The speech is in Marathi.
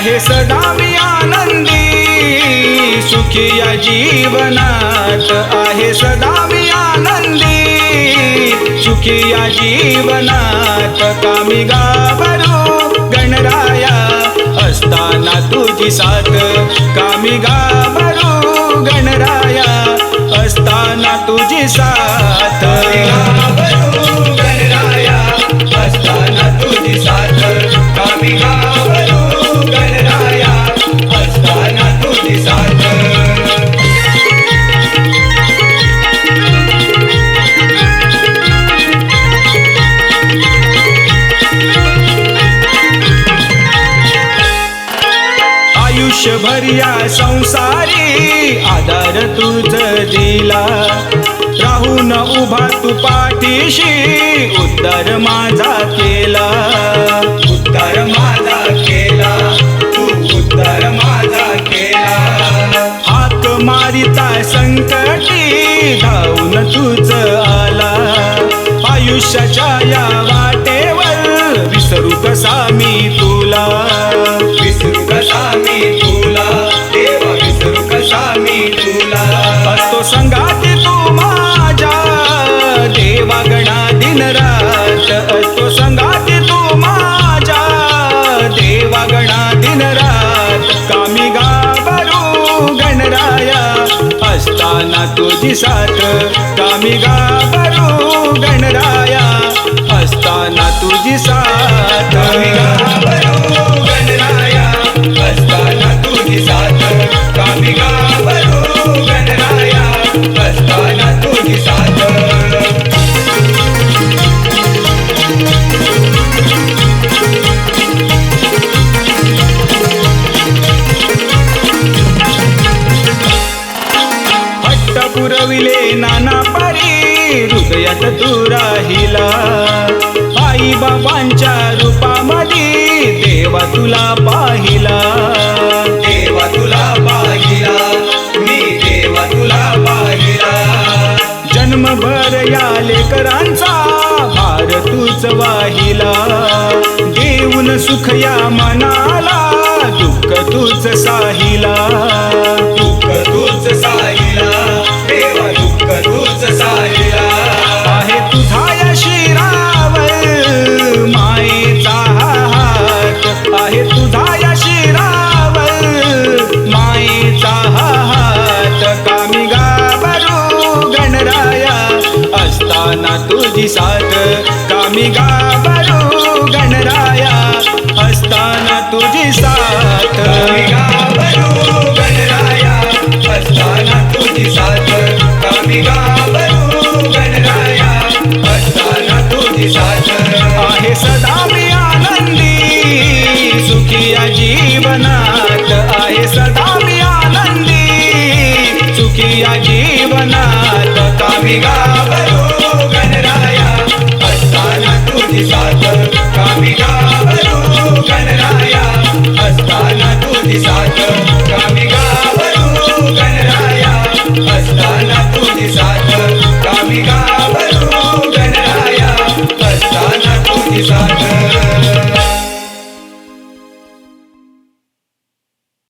सदा मी आनंदी सुखी या जीवनात आहे सदा मी आनंदी सुखी या जीवनात कामी गाभरू गणराया असताना तुझी साथ कामी गाभरू गणराया असताना तुझी साथ. आयुष्यभर या संसारी आधार तुझ दिला. राहून उभा तू पाठीशी उद्धार माझा केला. उद्धार माझा केला तू उद्धार माझा केला. हाक मारिता संकटी धावून तुझ आला. आयुष्याच्या या वाटेवर विसरू कसा मी संगाती तू माझ्या देवागणा दिन रात. असतो संगाती तू माझ्या देवागणा दिन रात. कामी गाभरू गणराया असताना तुझी साथ. कामी गाभरू गणराया असताना तुझी साथ. पुरविले नाना परी हृदयात तू राहिला आई बाबांच्या रूपामध्ये देवा तुला पाहिला. देवा तुला पाहिला मी देवा तुला पाहिला. जन्मभर या लेकरांचा भार तूच वाहिला. देऊन सुख या मनाला दुःख तूच साहिला. असताना साथ कामी गाभरू गणराया असताना तुझी साथ. कामी गणराया असताना तुझी साथ. कामी गणराया असताना तुझी साथ. आहे सदा मी आनंदी सुखी या जीवनात. आहे सदा मी आनंदी सुखी या जीवनात. कामी गाभरू